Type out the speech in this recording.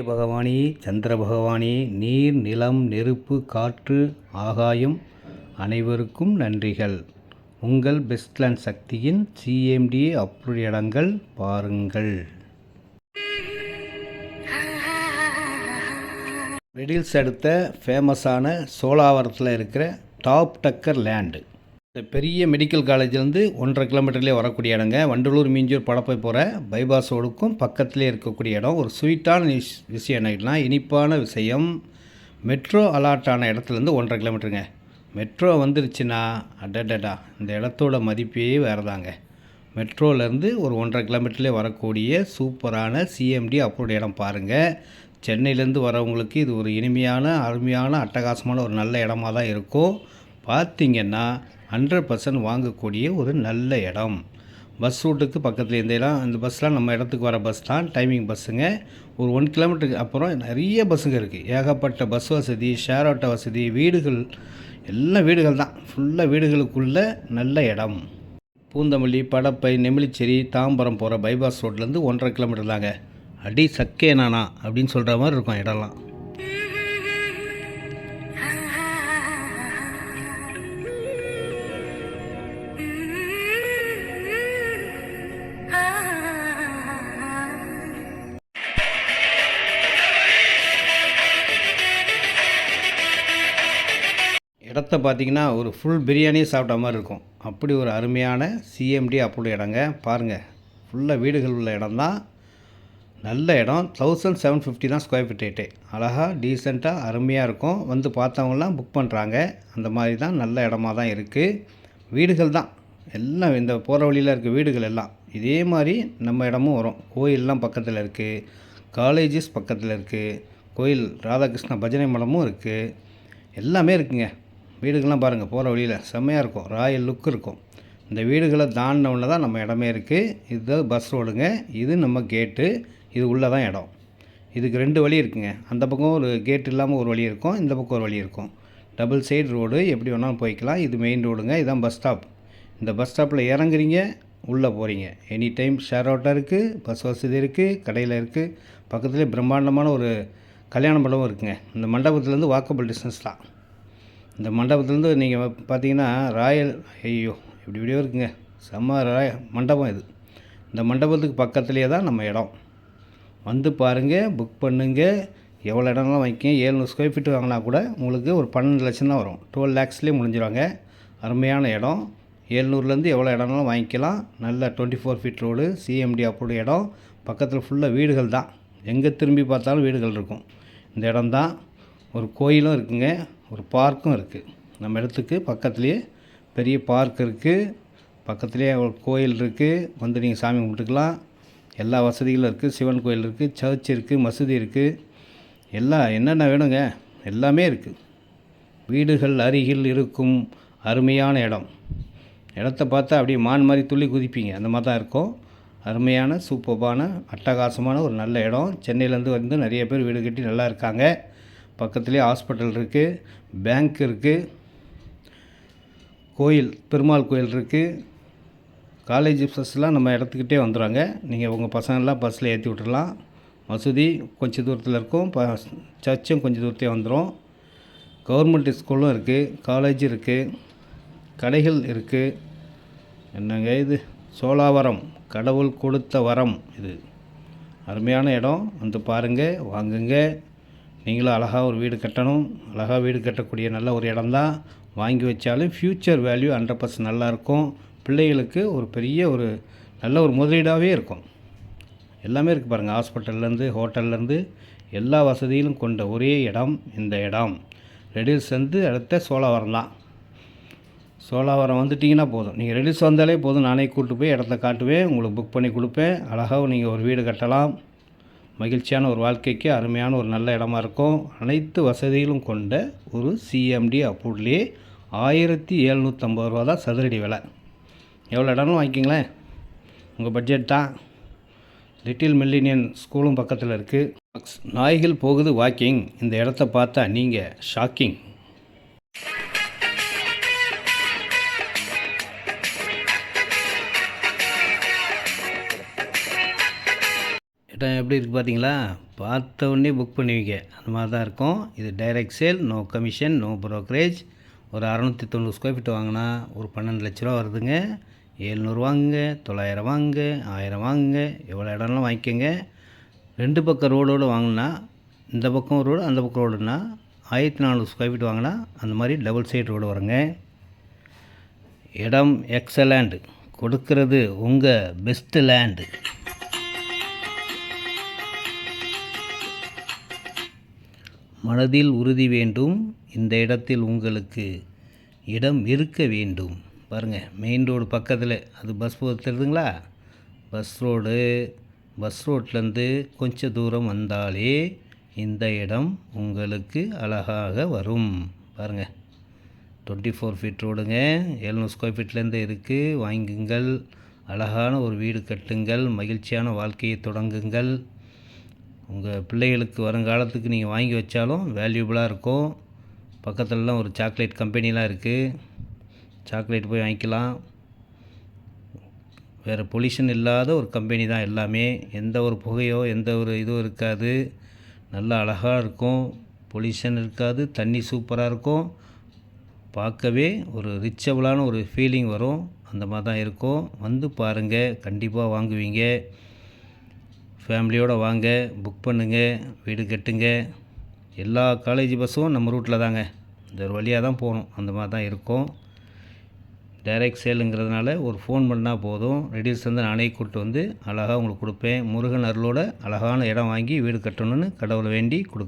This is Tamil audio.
சூரிய பகவானே சந்திர பகவானே நீர் நிலம் நெருப்பு காற்று ஆகாயம் அனைவருக்கும் நன்றிகள். உங்கள் பெஸ்ட்லேண்ட் சக்தியின் சிஎம்டி அப்ரூவ் இடங்கள் பாருங்கள். ரெடில்ஸ் அடுத்த ஃபேமஸான சோலாவரத்தில் இருக்கிற டாப் டக்கர் லேண்டு இந்த பெரிய மெடிக்கல் காலேஜ்லேருந்து ஒன்றரை கிலோமீட்டர்லேயே வரக்கூடிய இடங்க. வண்டலூர் மீஞ்சூர் படப்பை போகிற பைபாஸ் ரோடுக்கும் பக்கத்துலேயே இருக்கக்கூடிய இடம். ஒரு ஸ்வீட்டான விஷயம் என்ன இனிப்பான விஷயம். மெட்ரோ அலாட் ஆன இடத்துலேருந்து ஒன்றரை கிலோமீட்டருங்க மெட்ரோ வந்துருச்சுன்னா அடடடா இந்த இடத்தோட மதிப்பே வேறு தாங்க மெட்ரோலேருந்து ஒரு ஒன்றரை கிலோமீட்டர்லேயே வரக்கூடிய சூப்பரான சிஎம்டி அப்ரூவ்டு இடம் பாருங்கள் சென்னையிலேருந்து வரவங்களுக்கு இது ஒரு இனிமையான அருமையான அட்டகாசமான ஒரு நல்ல இடமா தான் இருக்கும். பார்த்திங்கன்னா ஹண்ட்ரட் பர்சன்ட் வாங்கக்கூடிய ஒரு நல்ல இடம். பஸ் ரூட்டுக்கு பக்கத்தில் இந்த இடம் இந்த பஸ்லாம் நம்ம இடத்துக்கு வர பஸ் தான் டைமிங் பஸ்ஸுங்க. ஒரு ஒன் கிலோமீட்டருக்கு அப்புறம் நிறைய பஸ்ஸுங்க இருக்குது ஏகப்பட்ட பஸ் வசதி ஷேர் ஆட்டோ வசதி வீடுகள் எல்லாம் வீடுகள் தான். ஃபுல்லாக வீடுகளுக்குள்ள நல்ல இடம். பூந்தமல்லி படப்பை நெமிலிச்சேரி தாம்பரம் போகிற பைபாஸ் ரோட்லேருந்து ஒன்றரை கிலோமீட்டர் தாங்க. அடி சக்கே நானா அப்படின்னு சொல்கிற மாதிரி இருக்கும் இடம்லாம். இடத்த பார்த்திங்கன்னா ஒரு ஃபுல் பிரியாணியே சாப்பிட்ட மாதிரி இருக்கும். அப்படி ஒரு அருமையான சிஎம்டி அப்படி இடங்க. பாருங்கள் ஃபுல்லாக வீடுகள் உள்ள இடம் தான். நல்ல இடம். தௌசண்ட் செவன் ஃபிஃப்டி தான் ஸ்கொயர் ஃபீட் ரேட்டு அழகாக டீசெண்டாக அருமையாக இருக்கும். வந்து பார்த்தவங்களாம் புக் பண்ணுறாங்க அந்த மாதிரி தான் நல்ல இடமா தான் இருக்குது வீடுகள் தான். எல்லாம் இந்த போகிற வழியில் இருக்க வீடுகள் எல்லாம். இதே மாதிரி நம்ம இடமும் வரும். கோயிலெலாம் பக்கத்தில் இருக்குது காலேஜஸ் பக்கத்தில் இருக்குது கோயில் ராதாகிருஷ்ண பஜனை மடமும் இருக்குது எல்லாமே இருக்குங்க. வீடுகள்லாம் பாருங்கள் போகிற வழியில். செம்மையாக இருக்கும். ராயல் லுக் இருக்கும். இந்த வீடுகளை தாண்டினவுடனே தான் நம்ம இடமே இருக்குது இதுதான் பஸ் ரோடுங்க. இது நம்ம கேட்டு இது உள்ளே தான் இடம். இதுக்கு ரெண்டு வழி இருக்குங்க. அந்த பக்கம் ஒரு கேட் இல்லாமல் ஒரு வழி இருக்கும். இந்த பக்கம் ஒரு வழி இருக்கும். டபுள் சைடு ரோடு எப்படி வேணாலும் போய்க்கலாம். இது மெயின் ரோடுங்க. இதுதான் பஸ் ஸ்டாப். இந்த பஸ் ஸ்டாப்பில் இறங்குறீங்க உள்ளே போகிறீங்க எனி டைம் ஷேர் ஆட்டோ இருக்குது பஸ் வசதி இருக்குது கடையில் இருக்குது பக்கத்துலேயே பிரம்மாண்டமான ஒரு கல்யாண மண்டபம் இருக்குங்க. இந்த மண்டபத்துலேருந்து வாக்கபிள் டிஸ்டன்ஸ் தான். இந்த மண்டபத்துலேருந்து நீங்கள் பார்த்தீங்கன்னா ராயல் ஐயோ இப்படி இப்படியோ இருக்குங்க. செம்ம ராய மண்டபம் இது. இந்த மண்டபத்துக்கு பக்கத்துலேயே தான் நம்ம இடம். வந்து பாருங்கள் புக் பண்ணுங்க. எவ்வளோ இடம்லாம் வாங்கிக்கங்க ஏழ்நூறு ஸ்கொயர் ஃபீட் வாங்கினா கூட உங்களுக்கு ஒரு பன்னெண்டு லட்சம் தான் வரும். டுவெல் லேக்ஸ்லேயே முடிஞ்சிருவாங்க. அருமையான இடம். ஏழ்நூறுலேருந்து எவ்வளோ இடம்லாம் வாங்கிக்கலாம்? நல்ல twenty four feet road CMD அப்படி இடம். பக்கத்தில் ஃபுல்லாக வீடுகள் தான். எங்கே திரும்பி பார்த்தாலும் வீடுகள் இருக்கும். இந்த இடம் தான். ஒரு கோயிலும் இருக்குங்க ஒரு பார்க்கும் இருக்குது நம்ம இடத்துக்கு பக்கத்துலேயே பெரிய பார்க் இருக்குது பக்கத்துலேயே ஒரு கோயில் இருக்குது வந்து நீங்கள் சாமி கும்பிட்டுக்கலாம். எல்லா வசதிகளும் இருக்குது சிவன் கோயில் இருக்குது சர்ச் இருக்குது மசூதி இருக்குது எல்லாம் என்னென்ன வேணுங்க எல்லாமே இருக்குது வீடுகள் அருகில் இருக்கும் அருமையான இடம். இடத்த பார்த்தா அப்படியே மான் மாதிரி துள்ளி குதிப்பீங்க. அந்த மாதிரி தான் இருக்கும். அருமையான சூப்பர்பான அட்டகாசமான ஒரு நல்ல இடம். சென்னையிலேருந்து வந்து நிறைய பேர் வீடு கட்டி நல்லா இருக்காங்க. பக்கத்துலேயே ஹாஸ்பிட்டல் இருக்குது பேங்க் இருக்குது கோயில் பெருமாள் கோயில் இருக்குது காலேஜ் பஸ்லாம் நம்ம இடத்துக்கிட்டே வந்துடுவாங்க நீங்கள் உங்கள் பசங்கள்லாம் பஸ்ஸில் ஏற்றி விட்டுடலாம் மசூதி கொஞ்சம் தூரத்தில் இருக்கும். ப சர்ச்சும் கொஞ்சம் தூரத்தையே வந்துடும் கவர்மெண்ட் ஸ்கூலும் இருக்குது காலேஜ் இருக்குது கடைகள் இருக்குது என்னங்க இது? சோலாவரம் கடவுள் கொடுத்த வரம் இது. அருமையான இடம். வந்து பாருங்கள் வாங்குங்க. நீங்களும் அழகாக ஒரு வீடு கட்டணும். அழகாக வீடு கட்டக்கூடிய நல்ல ஒரு இடம்தான். வாங்கி வச்சாலும் ஃப்யூச்சர் வேல்யூ ஹண்ட்ரட் பர்சன்ட் நல்லாயிருக்கும். பிள்ளைகளுக்கு ஒரு பெரிய ஒரு நல்ல ஒரு முதலீடாகவே இருக்கும். எல்லாமே இருக்குது பாருங்கள் ஹாஸ்பிட்டல்லேருந்து ஹோட்டல்லேருந்து எல்லா வசதியிலும் கொண்ட ஒரே இடம் இந்த இடம். ரெடியூஸ் வந்து அடுத்த சோழாவரம் தான். சோழாவரம் வந்துட்டிங்கன்னா போதும். நீங்கள் ரெடியூஸ் வந்தாலே போதும். நானே கூப்பிட்டு போய் இடத்த காட்டுவேன். உங்களுக்கு புக் பண்ணி கொடுப்பேன். அழகாக நீங்கள் ஒரு வீடு கட்டலாம். மகிழ்ச்சியான ஒரு வாழ்க்கைக்கு அருமையான ஒரு நல்ல இடமா இருக்கும். அனைத்து வசதிகளும் கொண்ட ஒரு சிஎம்டி அப்பூட்லேயே ஆயிரத்தி எழுநூற்றம்பது ரூபா தான் சதுரடி விலை. எவ்வளோ இடம்னு வாங்கிக்கிங்களேன்? உங்கள் பட்ஜெட் தான். லிட்டில் மில்லினியன் ஸ்கூலும் பக்கத்தில் இருக்குது நாய்கள் போகுது வாக்கிங் இந்த இடத்த பார்த்தா நீங்கள் ஷாக்கிங் இடம் எப்படி இருக்குது பார்த்தீங்களா? பார்த்த உடனே புக் பண்ணுவீங்க. அந்த மாதிரி தான் இருக்கும். இது direct sale no commission no brokerage ஒரு அறநூற்றி தொண்ணூறு ஸ்கொயர் ஃபீட் வாங்கினா ஒரு பன்னெண்டு லட்ச ரூபா வருதுங்க. ஏழ்நூறு வாங்குங்க தொள்ளாயிரம் வாங்குங்க ஆயிரம் வாங்குங்க எவ்வளோ இடம்லாம் வாங்கிக்கோங்க. ரெண்டு பக்கம் ரோடோடு வாங்கினா இந்த பக்கம் ரோடு அந்த பக்கம் ரோடுனா ஆயிரத்தி நானூறு ஸ்கொயர் ஃபீட் வாங்கினா அந்த மாதிரி டபுள் சைடு ரோடு வருங்க. இடம் எக்ஸலேண்ட் கொடுக்கறது உங்கள் பெஸ்ட்டு லேண்டு மனதில் உறுதி வேண்டும். இந்த இடத்தில் உங்களுக்கு இடம் இருக்க வேண்டும். பாருங்கள் மெயின் ரோடு பக்கத்தில் அது பஸ் போகிறது தெரியுதுங்களா? பஸ் ரோடு பஸ் ரோட்லேருந்து கொஞ்சம் தூரம் வந்தாலே இந்த இடம் உங்களுக்கு அழகாக வரும். பாருங்கள் டுவெண்ட்டி ஃபோர் ஃபீட் ரோடுங்க எழுநூறு ஸ்கொயர் ஃபீட்லேருந்து இருக்குது வாங்குங்கள் அழகான ஒரு வீடு கட்டுங்கள் மகிழ்ச்சியான வாழ்க்கையை தொடங்குங்கள். உங்கள் பிள்ளைகளுக்கு வருங்காலத்துக்கு நீங்கள் வாங்கி வச்சாலும் வேல்யூபிளாக இருக்கும். பக்கத்துலலாம் ஒரு சாக்லேட் கம்பெனிலாம் இருக்குது சாக்லேட் போய் வாங்கிக்கலாம். வேறு பொல்யூஷன் இல்லாத ஒரு கம்பெனி தான் எல்லாமே. எந்த ஒரு புகையோ எந்த ஒரு இதுவும் இருக்காது. நல்லா அழகாக இருக்கும். பொல்யூஷன் இருக்காது. தண்ணி சூப்பராக இருக்கும். பார்க்கவே ஒரு ரிச்சபிளான ஒரு ஃபீலிங் வரும். அந்த மாதிரி தான் இருக்கும். வந்து பாருங்கள் கண்டிப்பாக வாங்குவீங்க. ஃபேமிலியோடு வாங்க புக் பண்ணுங்கள் வீடு கட்டுங்க. எல்லா காலேஜ் பஸ்ஸும் நம்ம ரூட்டில் தாங்க. இந்த ஒரு வழியாக தான் போகணும். அந்த மாதிரி தான் இருக்கும். டைரக்ட் சேலுங்கிறதுனால ஒரு ஃபோன் பண்ணால் போதும். ரெடியூஸ் வந்து நானே கூப்பிட்டு வந்து அழகாக உங்களுக்கு கொடுப்பேன். முருகன் அருளோட அழகான இடம் வாங்கி வீடு கட்டணும்னு கடவுளை வேண்டி கொடு